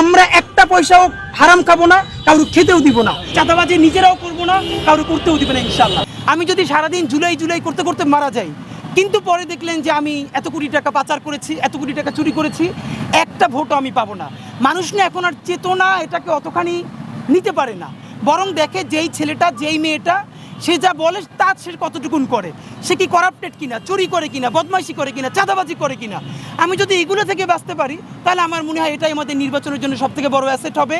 আমরা একটা পয়সাও হারাম খাব না কারও খেতেও দিব না। চাঁদাবাজি নিজেরাও করব না কারও করতেও দিব না ইনশাল্লাহ আমি যদি সারাদিন জুলাই জুলাই করতে করতে মারা যাই, কিন্তু পরে দেখলেন যে আমি এত কোটি টাকা পাচার করেছি, এত কোটি টাকা চুরি করেছি, একটা ভোটও আমি পাবো না। মানুষ না এখন আর চেতনা এটাকে অতখানি নিতে পারে না। বরং দেখে যেই ছেলেটা, যেই মেয়েটা সে যা বলে তা সে কতটুকুন করে? সে কি করাপ্টেড কিনা চুরি করে কিনা বদমাইশি করে কিনা চাঁদাবাজি করে কিনা? আমি যদি এগুলো থেকে বাঁচতে পারি তাহলে আমার মনে হয় এটাই আমাদের নির্বাচনের জন্য সব থেকে বড় অ্যাসেট হবে।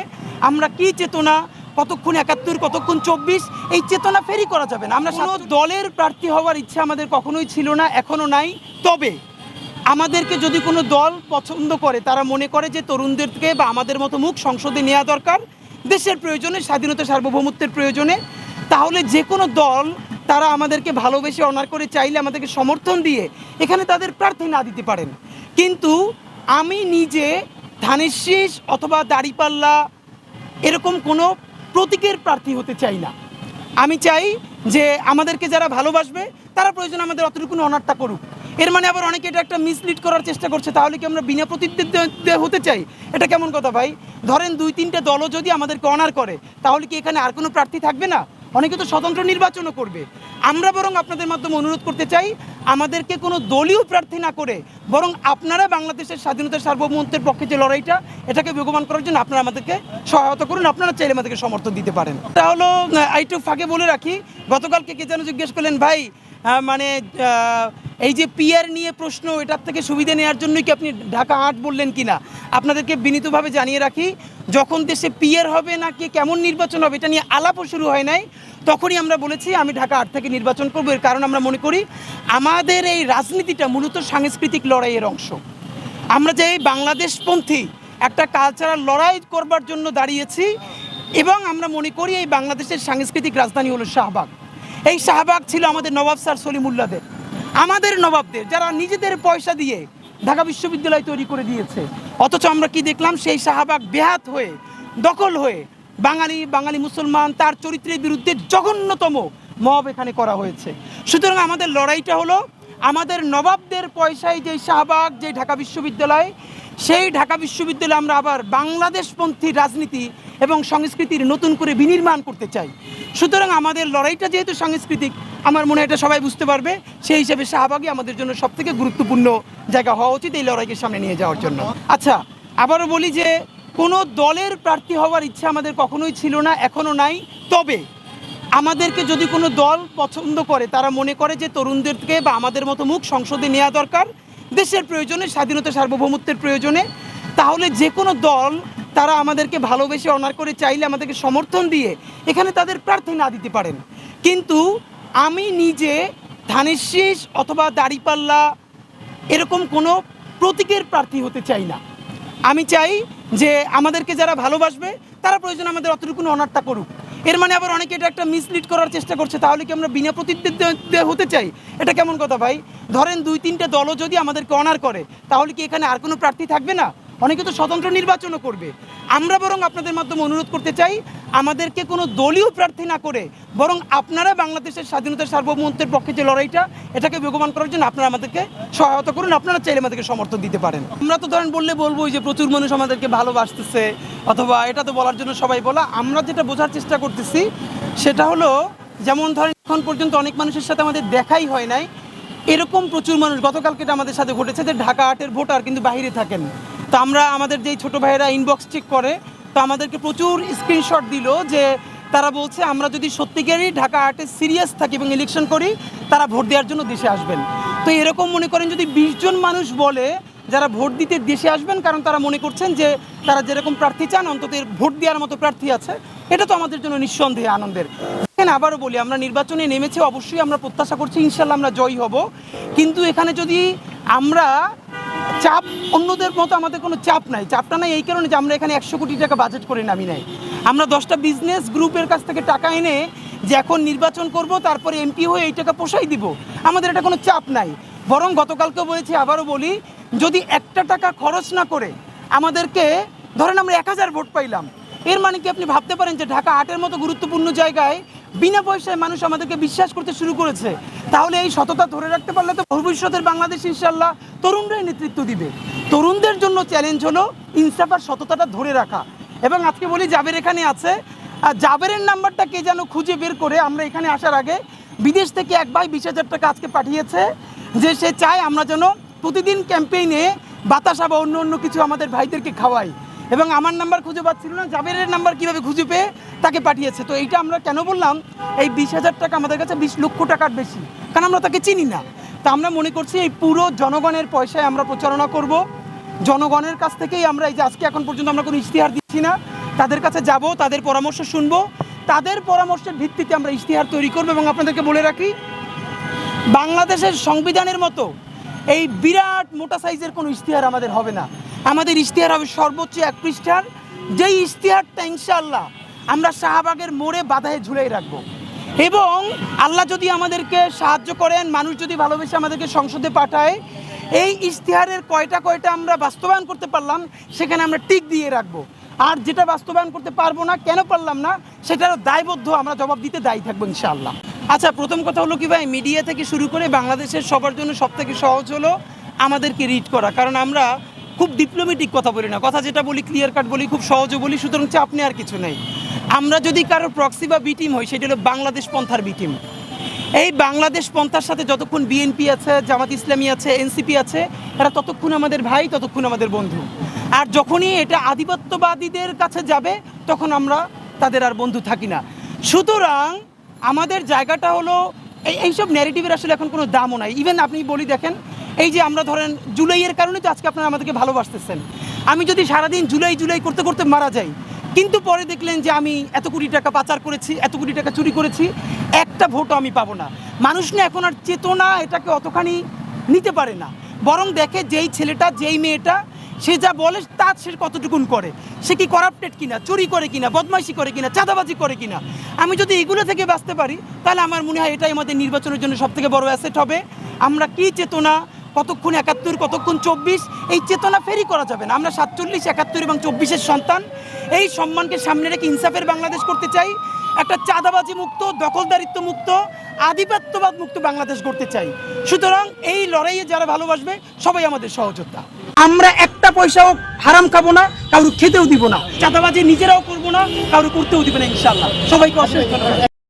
আমরা কি চেতনা কতক্ষণ একাত্তর কতক্ষণ চব্বিশ এই চেতনা ফেরি করা যাবে না। আমরা কোনো দলের প্রার্থী হওয়ার ইচ্ছা আমাদের কখনোই ছিল না এখনও নাই। তবে আমাদেরকে যদি কোনো দল পছন্দ করে তারা মনে করে যে তরুণদেরকে বা আমাদের মতো মুখ সংসদে নেওয়া দরকার দেশের প্রয়োজনে স্বাধীনতা সার্বভৌমত্বের প্রয়োজনে তাহলে যে কোনো দল তারা আমাদেরকে ভালোবেসে অনার করে চাইলে আমাদেরকে সমর্থন দিয়ে এখানে তাদের প্রার্থী না দিতে পারেন। কিন্তু আমি নিজে ধানের শীষ অথবা দাড়িপাল্লা এরকম কোনো প্রতীকের প্রার্থী হতে চাই না। আমি চাই যে আমাদেরকে যারা ভালোবাসবে, তারা প্রয়োজন আমাদের অতটুকু অনারটা করুক। এর মানে আবার অনেকে এটা একটা মিসলিড করার চেষ্টা করছে, তাহলে কি আমরা বিনা প্রতিদ্বন্দ্বিতা হতে চাই? এটা কেমন কথা ভাই? ধরেন দুই তিনটে দলও যদি আমাদেরকে অনার করে, তাহলে কি এখানে আর কোনো প্রার্থী থাকবে না? অনেকে তো স্বতন্ত্র নির্বাচনও করবে। আমরা বরং আপনাদের মাধ্যমে অনুরোধ করতে চাই, আমাদেরকে কোনো দলীয় প্রার্থী না করে বরং আপনারা বাংলাদেশের স্বাধীনতার সার্বভৌমত্বের পক্ষে যে লড়াইটা, এটাকে ভগবান করার জন্য আপনারা আমাদেরকে সহায়তা করুন, আপনারা চাইলে আমাদেরকে সমর্থন দিতে পারেন। তা হলো একটু ফাঁকে বলে রাখি, গতকালকে কে যেন জিজ্ঞেস করলেন, ভাই মানে এই যে পিয়ার নিয়ে প্রশ্ন, এটার থেকে সুবিধা নেওয়ার জন্যই কি আপনি ঢাকা আট বললেন কিনা? আপনাদেরকে বিনীতভাবে জানিয়ে রাখি, যখন দেশে পিয়ার হবে নাকি কেমন নির্বাচন হবে, এটা নিয়ে আলাপও শুরু হয় নাই। তখনই আমরা বলেছি, আমি ঢাকা আট থেকে নির্বাচন করব। এর কারণ আমরা মনে করি, আমাদের এই রাজনীতিটা মূলত সাংস্কৃতিক লড়াইয়ের অংশ। আমরা যে এই বাংলাদেশপন্থী একটা কালচারাল লড়াই করবার জন্য দাঁড়িয়েছি, এবং আমরা মনে করি এই বাংলাদেশের সাংস্কৃতিক রাজধানী হলো শাহবাগ। এই শাহবাগ ছিল আমাদের নবাব স্যার সলিমুল্লাদের আমাদের নবাবদের, যারা নিজেদের পয়সা দিয়ে ঢাকা বিশ্ববিদ্যালয় তৈরি করে দিয়েছে, অথচ আমরা কি দেখলাম? সেই শাহবাগ বেহাত হয়ে, দখল হয়ে বাঙালি বাঙালি মুসলমান তার চরিত্রের বিরুদ্ধে জঘন্যতম মব এখানে করা হয়েছে। সুতরাং আমাদের লড়াইটা হলো, আমাদের নবাবদের পয়সায় যে শাহবাগ, যে ঢাকা বিশ্ববিদ্যালয় সেই ঢাকা বিশ্ববিদ্যালয়ে আমরা আবার বাংলাদেশপন্থী রাজনীতি এবং সংস্কৃতির নতুন করে বিনির্মাণ করতে চাই। সুতরাং আমাদের লড়াইটা যেহেতু সাংস্কৃতিক, আমার মনে হয় এটা সবাই বুঝতে পারবে। সেই হিসেবে শাহবাগই আমাদের জন্য সবথেকে গুরুত্বপূর্ণ জায়গা হওয়া উচিত এই লড়াইকে সামনে নিয়ে যাওয়ার জন্য। আচ্ছা আবারও বলি যে কোনো দলের প্রার্থী হওয়ার ইচ্ছা আমাদের কখনোই ছিল না, এখনও নাই। তবে আমাদেরকে যদি কোনো দল পছন্দ করে, তারা মনে করে যে তরুণদেরকে বা আমাদের মতো মুখ সংসদে নেওয়া দরকার। দেশের প্রয়োজনে, স্বাধীনতা সার্বভৌমত্বের প্রয়োজনে, তাহলে যে কোনো দল তারা আমাদেরকে ভালোবেসে অনার করে চাইলে আমাদেরকে সমর্থন দিয়ে এখানে তাদের প্রার্থী না দিতে পারেন। কিন্তু আমি নিজে ধানের শীষ অথবা দাড়িপাল্লা এরকম কোনো প্রতীকের প্রার্থী হতে চাই না। আমি চাই যে আমাদেরকে যারা ভালোবাসবে, তারা প্রয়োজন আমাদের অতটুকু অনারটা করুক। এর মানে আবার অনেকে এটা একটা মিসলিড করার চেষ্টা করছে, তাহলে কি আমরা বিনা প্রতিদ্বন্দ্বিতা হতে চাই? এটা কেমন কথা ভাই? ধরেন দুই তিনটে দলও যদি আমাদেরকে অনার করে, তাহলে কি এখানে আর কোনো প্রার্থী থাকবে না? অনেকে তো স্বতন্ত্র নির্বাচনও করবে। আমরা বরং আপনাদের মাধ্যমে অনুরোধ করতে চাই, আমাদেরকে কোনো দলীয় প্রার্থী না করে, বরং আপনারা বাংলাদেশের স্বাধীনতার সার্বভৌমত্বের পক্ষে যে লড়াইটা, এটাকে বেগবান করার জন্য আপনারা আমাদেরকে সহায়তা করুন, আপনারা চাইলে আমাদেরকে সমর্থন দিতে পারেন। আমরা তো ধরেন বললে বলব যে প্রচুর মানুষ আমাদেরকে ভালোবাসতেছে, অথবা এটা তো বলার জন্য সবাই বলা, আমরা যেটা বোঝার চেষ্টা করতেছি, সেটা হলো যেমন ধরেন এখন পর্যন্ত অনেক মানুষের সাথে আমাদের দেখাই হয় নাই, এরকম প্রচুর মানুষ গতকালকে আমাদের সাথে ঘটেছে যে ঢাকা আটের ভোটার কিন্তু বাইরে থাকেন। তো আমরা আমাদের যেই ছোট ভাইয়েরা ইনবক্স চেক করে, তো আমাদেরকে প্রচুর স্ক্রিনশট দিল যে তারা বলছে, আমরা যদি সত্যিকারই ঢাকা আর্টে সিরিয়াস থাকি এবং ইলেকশন করি, তারা ভোট দেওয়ার জন্য দেশে আসবেন। তো এরকম মনে করেন যদি বিশ জন মানুষ বলে, যারা ভোট দিতে দেশে আসবেন, কারণ তারা মনে করছেন যে তারা যেরকম প্রার্থী চান, অন্তত ভোট দেওয়ার মতো প্রার্থী আছে, এটা তো আমাদের জন্য নিঃসন্দেহে আনন্দের। এখানে আবারও বলি, আমরা নির্বাচনে নেমেছি, অবশ্যই আমরা প্রত্যাশা করছি, ইনশাল্লাহ আমরা জয়ী হব। কিন্তু এখানে যদি আমরা চাপ, অন্যদের মতো আমাদের কোনো চাপ নাই। চাপটা নাই এই কারণে যে আমরা এখানে একশো কোটি টাকা বাজেট করে নামি নাই। আমরা দশটা বিজনেস গ্রুপের কাছ থেকে টাকা এনে যে এখন নির্বাচন করব, তারপরে এমপি হয়ে এই টাকা পোষাই দিব। আমাদের এটা কোনো চাপ নাই। বরং গতকালকে বলেছি, আবারও বলি, যদি একটা টাকা খরচ না করে আমাদেরকে, ধরেন আমরা এক হাজার ভোট পাইলাম। এর মানে কি আপনি ভাবতে পারেন যে ঢাকা আটের মতো গুরুত্বপূর্ণ জায়গায় বিনা পয়সায় মানুষ আমাদেরকে বিশ্বাস করতে শুরু করেছে। তাহলে এই সততা ধরে রাখতে পারলে তো ভবিষ্যতের বাংলাদেশ ইনশাল্লাহ তরুণরাই নেতৃত্ব দিবে। তরুণদের জন্য চ্যালেঞ্জ হলো ইনসাফ আর সততাটা ধরে রাখা। এবং আজকে বলি জাবের এখানে আছে। আর জাবেরের নাম্বারটা কে যেন খুঁজে বের করে আমরা এখানে আসার আগে বিদেশ থেকে এক ভাই বিশ হাজার টাকা আজকে পাঠিয়েছে যে সে চায় আমরা যেন প্রতিদিন ক্যাম্পেইনে বাতাসা বা অন্য অন্য কিছু আমাদের ভাইদেরকে খাওয়াই। এবং আমার নাম্বার খুঁজে পাচ্ছিল না, জাবেরের নাম্বার কীভাবে খুঁজে পেয়ে তাকে পাঠিয়েছে। তো এইটা আমরা কেন বললাম, এই বিশ হাজার টাকা আমাদের কাছে বিশ লক্ষ টাকার বেশি, কারণ আমরা তাকে চিনি না। তা আমরা মনে করছি এই পুরো জনগণের পয়সায় আমরা প্রচারণা করব। জনগণের কাছ থেকেই আমরা এই যে আজকে এখন পর্যন্ত আমরা কোনো ইশতেহার দিচ্ছি না, তাদের কাছে যাব, তাদের পরামর্শ শুনব, তাদের পরামর্শের ভিত্তিতে আমরা ইশতেহার তৈরি করব এবং আপনাদেরকে বলে রাখি, বাংলাদেশের সংবিধানের মতো এই বিরাট মোটা সাইজের কোনো ইশতেহার আমাদের হবে না। আমাদের ইশতেহার হবে সর্বোচ্চ এক পৃষ্ঠার। যেই ইশতেহারটা ইনশাল্লাহ আমরা শাহবাগের মোড়ে বাধায় ঝুলাই রাখব। এবং আল্লাহ যদি আমাদেরকে সাহায্য করেন, মানুষ যদি ভালোবেসে আমাদেরকে সংসদে পাঠায়, এই ইশতেহারের কয়টা কয়টা আমরা বাস্তবায়ন করতে পারলাম, সেখানে আমরা টিক দিয়ে রাখব। আর যেটা বাস্তবায়ন করতে পারব না, কেন পারলাম না, সেটারও দায়বদ্ধ আমরা জবাব দিতে দায়ী থাকব ইনশাআল্লাহ। আচ্ছা প্রথম কথা হলো কি ভাই, মিডিয়া থেকে শুরু করে বাংলাদেশের সবার জন্য সব থেকে সহজ হলো আমাদেরকে রিড করা। কারণ আমরা খুব ডিপ্লোমেটিক কথা বলি না। কথা যেটা বলি ক্লিয়ার কাট বলি, খুব সহজে বলি, সুতরাং চাপ নেওয়ার কিছু নেই। আমরা যদি কারও প্রক্সি বা বি টিম হই, সেটা হলো বাংলাদেশ পন্থার বি টিম এই বাংলাদেশ পন্থার সাথে যতক্ষণ বিএনপি আছে, জামাত ইসলামী আছে এনসিপি আছে, এরা ততক্ষণ আমাদের ভাই, ততক্ষণ আমাদের বন্ধু। আর যখনই এটা আধিপত্যবাদীদের কাছে যাবে, তখন আমরা তাদের আর বন্ধু থাকি না। সুতরাং আমাদের জায়গাটা হলো, এই এইসব ন্যারেটিভের আসলে এখন কোনো দামও নাই। ইভেন আপনি বলি দেখেন এই যে আমরা ধরেন জুলাইয়ের কারণে তো আজকে আপনারা আমাদেরকে ভালোবাসতেছেন। আমি যদি সারাদিন জুলাই জুলাই করতে করতে মারা যাই, কিন্তু পরে দেখলেন যে আমি এত কোটি টাকা পাচার করেছি, এত কোটি টাকা চুরি করেছি, একটা ভোটও আমি পাবো না। মানুষ না এখন আর চেতনা এটাকে অতখানি নিতে পারে না। বরং দেখে যেই ছেলেটা, যেই মেয়েটা, সে যা বলে তা সে কতটুকুন করে। সে কি করাপ্টেড কিনা, চুরি করে কিনা, বদমাইশি করে কিনা, চাঁদাবাজি করে কিনা। আমি যদি এগুলো থেকে বাঁচতে পারি, তাহলে আমার মনে হয় এটাই আমাদের নির্বাচনের জন্য সবথেকে বড় অ্যাসেট হবে। আমরা কি চেতনা কতক্ষণ একাত্তর, কতক্ষণ চব্বিশ, এই চেতনা ফেরি করা যাবে না। আমরা সাতচল্লিশ, একাত্তর এবং চব্বিশের সন্তান। এই সম্মানকে সামনে রেখে ইনসাফের বাংলাদেশ করতে চাই। একটা চাঁদাবাজি মুক্ত, দখলদারিত্ব মুক্ত, আধিপত্যবাদ মুক্ত বাংলাদেশ গড়তে চাই। সুতরাং এই লড়াইয়ে যারা ভালোবাসবে, সবাই আমাদের সহযোদ্ধা। আমরা একটা পয়সাও হারাম খাব না, কারও খেতেও দিব না। চাঁদাবাজি নিজেরাও করব না, কারও করতেও দিব না ইনশাল্লাহ সবাইকে ধন্যবাদ।